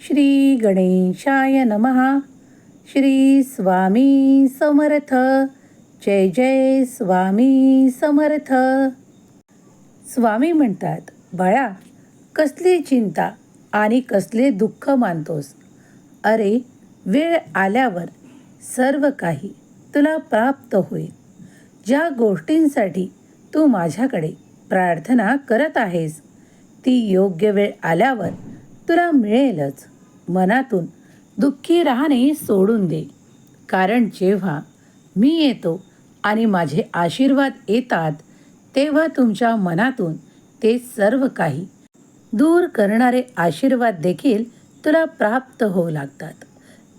श्री गणेशाय नमः. श्री स्वामी समर्थ. जय जय स्वामी समर्थ. स्वामी म्हणतात बाळा कसली चिंता आणि कसले दुःख मानतोस? अरे वेळ आल्यावर सर्व काही तुला प्राप्त होईल. ज्या गोष्टींसाठी तू माझ्याकडे प्रार्थना करत आहेस ती योग्य वेळ आल्यावर तुला मिळेलच. मनातून दुःखी राहणे सोडून दे. कारण जेव्हा मी येतो आणि माझे आशीर्वाद येतात तेव्हा तुमच्या मनातून ते सर्व काही दूर करणारे आशीर्वाद देखील तुला प्राप्त होऊ लागतात.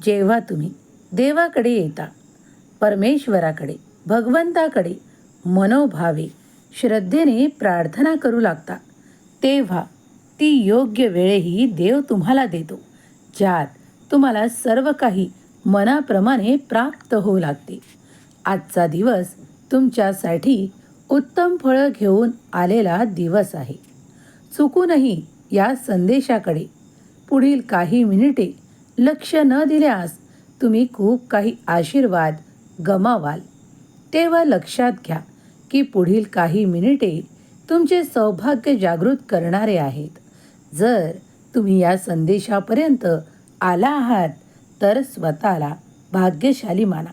जेव्हा तुम्ही देवाकडे येता परमेश्वराकडे भगवंताकडे मनोभावे श्रद्धेने प्रार्थना करू लागता तेव्हा ती योग्य वेळेही देव तुम्हाला देतो. ज्यात तुम्हाला सर्व काही मनाप्रमाणे प्राप्त होऊ लागते. आजचा दिवस तुमच्यासाठी उत्तम फळं घेऊन आलेला दिवस आहे. चुकूनही या संदेशाकडे पुढील काही मिनिटे लक्ष न दिल्यास तुम्ही खूप काही आशीर्वाद गमावाल. तेव्हा लक्षात घ्या की पुढील काही मिनिटे तुमचे सौभाग्य जागृत करणारे आहेत. जर तुम्ही या संदेशापर्यंत आला आहात तर स्वतःला भाग्यशाली माना.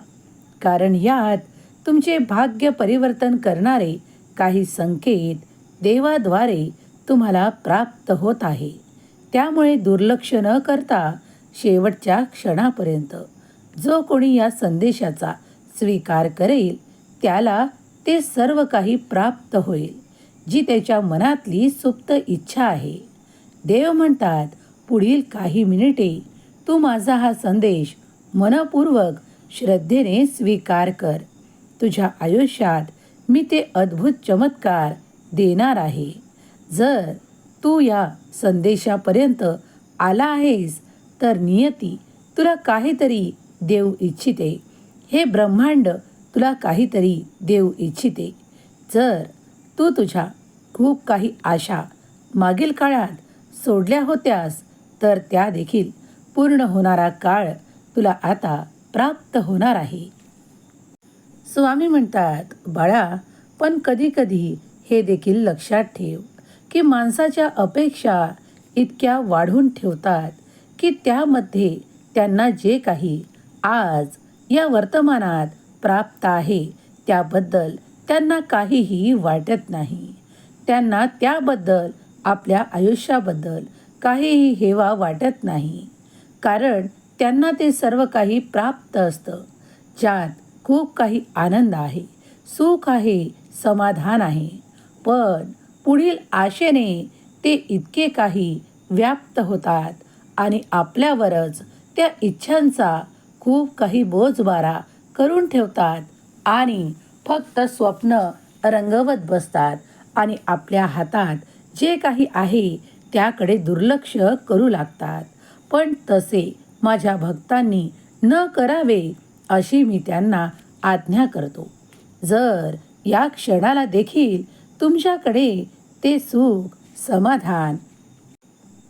कारण यात तुमचे भाग्य परिवर्तन करणारे काही संकेत देवाद्वारे तुम्हाला प्राप्त होत आहे. त्यामुळे दुर्लक्ष न करता शेवटच्या क्षणापर्यंत जो कोणी या संदेशाचा स्वीकार करेल त्याला ते सर्व काही प्राप्त होईल जी त्याच्या मनातली सुप्त इच्छा आहे. देव म्हणतात पुढील काही मिनिटे तू माझा हा संदेश मनपूर्वक श्रद्धेने स्वीकार कर. तुझ्या आयुष्यात मी ते अद्भुत चमत्कार देणार आहे. जर तू या संदेशापर्यंत आला आहेस तर नियती तुला काहीतरी देऊ इच्छिते. हे ब्रह्मांड तुला काहीतरी देऊ इच्छिते. जर तू तुझ्या खूप काही आशा मागील काळात सोडल्या होत्यास तर त्या देखील पूर्ण होणारा काळ तुला आता प्राप्त होणार आहे. स्वामी म्हणतात बाळा पण कधीकधी हे देखील लक्षात ठेव की माणसाच्या अपेक्षा इतक्या वाढून ठेवतात की त्यामध्ये त्यांना जे काही आज या वर्तमानात प्राप्त आहे त्याबद्दल त्यांना काहीही वाटत नाही. त्यांना त्याबद्दल आपल्या आयुष्याबद्दल काहीही हेवा वाटत नाही. कारण त्यांना ते सर्व काही प्राप्त असतं. ज्यात खूप काही आनंद आहे सुख आहे समाधान आहे. पण पुढील आशेने ते इतके काही व्याप्त होतात आणि आपल्यावरच त्या इच्छांचा खूप काही बोजबारा करून ठेवतात आणि फक्त स्वप्न रंगवत बसतात आणि आपल्या हातात जे काही आहे त्याकडे दुर्लक्ष करू लागतात. पण तसे माझ्या भक्तांनी न करावे अशी मी त्यांना आज्ञा करतो. जर या क्षणाला देखील तुमच्याकडे ते सुख समाधान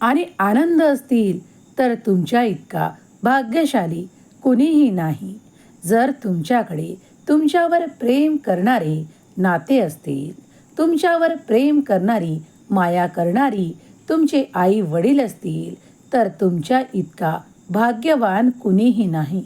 आणि आनंद असतील तर तुमच्या इतका भाग्यशाली कुणीही नाही. जर तुमच्याकडे तुमच्यावर प्रेम करणारे नाते असतील तुमच्यावर प्रेम करणारी माया करणारी तुमचे आई वडील असतील तर तुमच्या इतका भाग्यवान कुणीही नाही.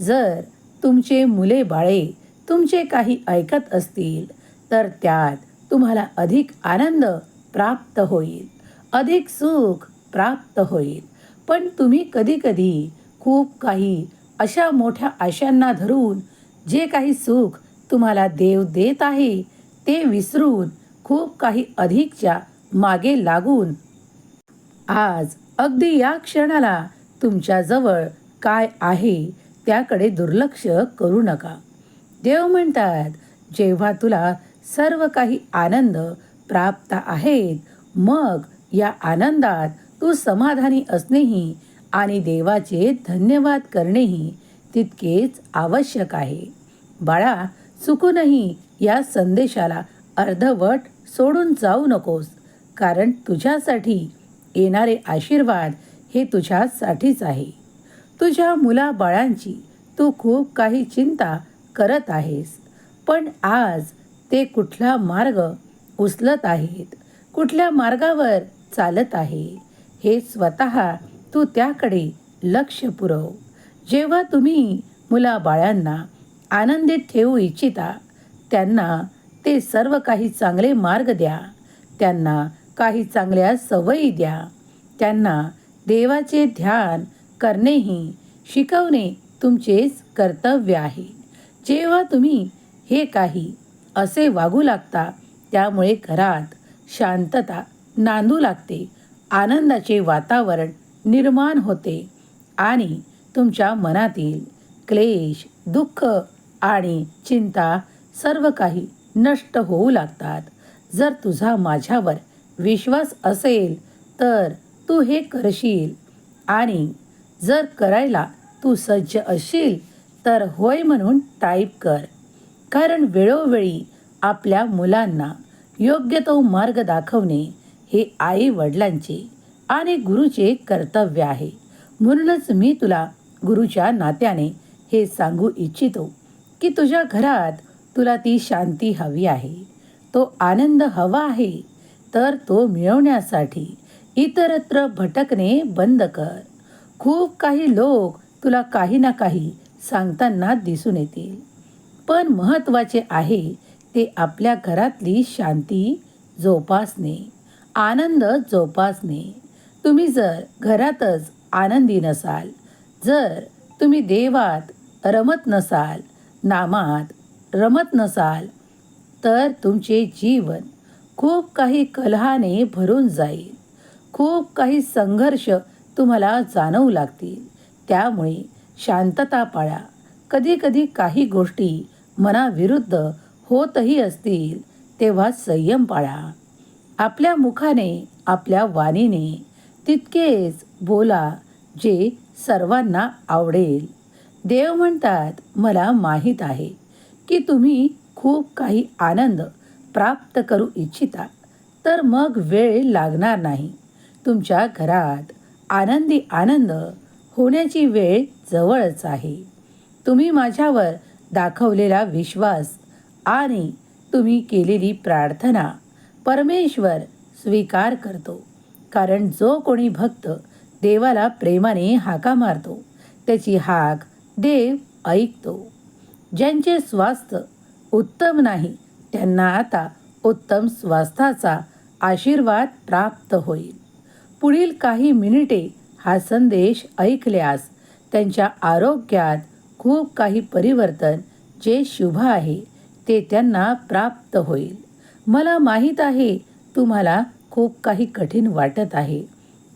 जर तुमचे मुले बाळे तुमचे काही ऐकत असतील तर त्यात तुम्हाला अधिक आनंद प्राप्त होईल अधिक सुख प्राप्त होईल. पण तुम्ही कधीकधी खूप काही अशा मोठ्या आशांना धरून जे काही सुख तुम्हाला देव देत आहे ते विसरून खूप काही अधिकच्या मागे लागून. आज अगदी या क्षणाला तुमच्याजवळ काय आहे त्याकडे दुर्लक्ष करू नका. देव म्हणतात जेव्हा तुला सर्व काही आनंद प्राप्त आहेत मग या आनंदात तू समाधानी असणेही आणि देवाचे धन्यवाद करणेही तितकेच आवश्यक आहे. बाळा चुकूनही या संदेशाला अर्धवट सोडून जाऊ नकोस. कारण तुझ्यासाठी येणारे आशीर्वाद हे तुझ्यासाठीच आहे. तुझ्या मुलाबाळांची तू खूप काही चिंता करत आहेस पण आज ते कुठला मार्ग उचलत आहेत कुठल्या मार्गावर चालत आहे हे स्वतः तू त्याकडे लक्ष पुरव. जेव्हा तुम्ही मुलाबाळांना आनंदित ठेवू इच्छिता त्यांना ते सर्व काही चांगले मार्ग द्या. त्यांना काही चांगल्या सवयी द्या. त्यांना देवाचे ध्यान करणेही शिकवणे तुमचेच कर्तव्य आहे. जेव्हा तुम्ही हे काही असे वागू लागता त्यामुळे घरात शांतता नांदू लागते आनंदाचे वातावरण निर्माण होते आणि तुमच्या मनातील क्लेश दुःख आणि चिंता सर्व काही नष्ट होऊ लागतात. जर तुझा माझ्यावर विश्वास असेल तर तू हे करशील. आणि जर करायला तू सज्ज असशील तर होय म्हणून टाईप कर. कारण वेळोवेळी आपल्या मुलांना योग्य तो मार्ग दाखवणे हे आई वडिलांचे आणि गुरुचे कर्तव्य आहे. म्हणूनच मी तुला गुरुच्या नात्याने हे सांगू इच्छितो की तुझ्या घरात तुला ती शांती हवी आहे. तो आनंद हवा आहे. तर तो मिळवण्यासाठी इतरत्र भटकणे बंद कर. खूप काही लोक तुला काही ना काही सांगताना दिसून येतील. पण महत्त्वाचे आहे ते आपल्या घरातली शांती जोपासणे आनंद जोपासणे. तुम्ही जर घरातच आनंदी नसाल जर तुम्ही देवात रमत नसाल नामात रमत नसाल तर तुमचे जीवन खूप काही कलहाने भरून जाईल. खूप काही संघर्ष तुम्हाला जाणवू लागतील. त्यामुळे शांतता पाळा. कधी कधी काही गोष्टी मनाविरुद्ध होतही असतील तेव्हा संयम पाळा. आपल्या मुखाने आपल्या वाणीने तितकेच बोला जे सर्वांना आवडेल. देव म्हणतात मला माहीत आहे की तुम्ही खूप काही आनंद प्राप्त करू इच्छिता तर मग वेळ लागणार नाही. तुमच्या घरात आनंदी आनंद होण्याची वेळ जवळच आहे. तुम्ही माझ्यावर दाखवलेला विश्वास आणि तुम्ही केलेली प्रार्थना परमेश्वर स्वीकार करतो. कारण जो कोणी भक्त देवाला प्रेमाने हाका मारतो त्याची हाक देव ऐकतो. ज्यांचे स्वास्थ्य उत्तम नाही त्यांना आता उत्तम स्वास्थाचा आशीर्वाद प्राप्त होईल. पुढील काही मिनिटे हा संदेश ऐकल्यास त्यांच्या आरोग्यात खूप काही परिवर्तन जे शुभ आहे ते त्यांना प्राप्त होईल. मला माहीत आहे तुम्हाला खूप काही कठीण वाटत आहे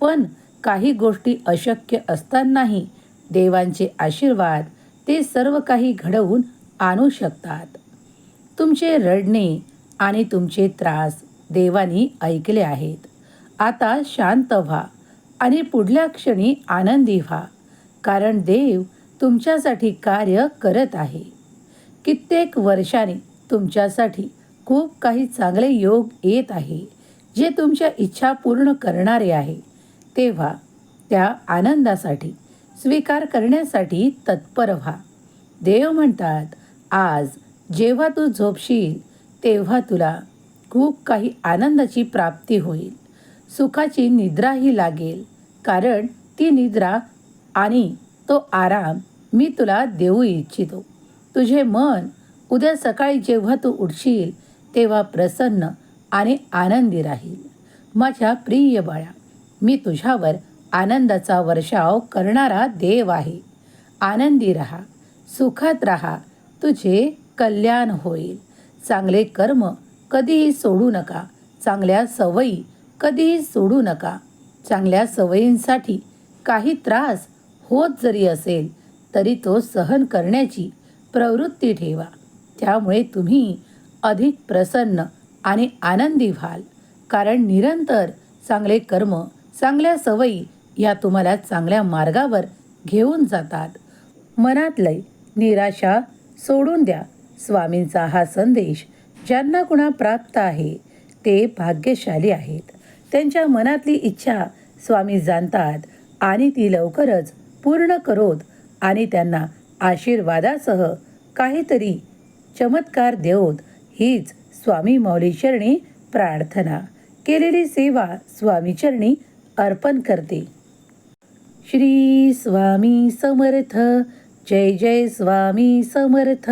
पण काही गोष्टी अशक्य असतानाही देवांचे आशीर्वाद ते सर्व काही घडवून आणू शकतात. तुमचे रडणे आणि तुमचे त्रास देवानी ऐकले आहेत. आता शांत व्हा आणि पुढल्या क्षणी आनंदी व्हा कारण देव तुमच्यासाठी कार्य करत आहे. कित्येक वर्षाने तुमच्यासाठी खूप काही चांगले योग येत आहे जे तुमच्या इच्छा पूर्ण करणारे आहे. तेव्हा त्या आनंदासाठी स्वीकार करण्यासाठी तत्पर व्हा. देव म्हणतात आज जेव्हा तू झोपशील तेव्हा तुला खूप काही आनंदाची प्राप्ती होईल. सुखाची निद्राही लागेल कारण ती निद्रा आणि तो आराम मी तुला देऊ इच्छितो. तुझे मन उद्या सकाळी जेव्हा तू उठशील तेव्हा प्रसन्न आणि आनंदी राहील. माझ्या प्रिय बाळा मी तुझ्यावर आनंदाचा वर्षाव करणारा देव आहे. आनंदी रहा सुखात राहा तुझे कल्याण होईल. चांगले कर्म कधीही सोडू नका. चांगल्या सवयी कधीही सोडू नका. चांगल्या सवयींसाठी काही त्रास होत जरी असेल तरी तो सहन करण्याची प्रवृत्ती ठेवा. त्यामुळे तुम्ही अधिक प्रसन्न आणि आनंदी व्हाल. कारण निरंतर चांगले कर्म चांगल्या सवयी या तुम्हाला चांगल्या मार्गावर घेऊन जातात. मनातले निराशा सोडून द्या. स्वामींचा हा संदेश ज्यांना कुणा प्राप्त आहे ते भाग्यशाली आहेत. त्यांच्या मनातली इच्छा स्वामी जाणतात आणि ती लवकरच पूर्ण करोत आणि त्यांना आशीर्वादासह काहीतरी चमत्कार देवत. हीच स्वामी मौलीचरणी प्रार्थना. केलेली सेवा स्वामीचरणी अर्पण करते. श्री स्वामी समर्थ. जय जय स्वामी समर्थ.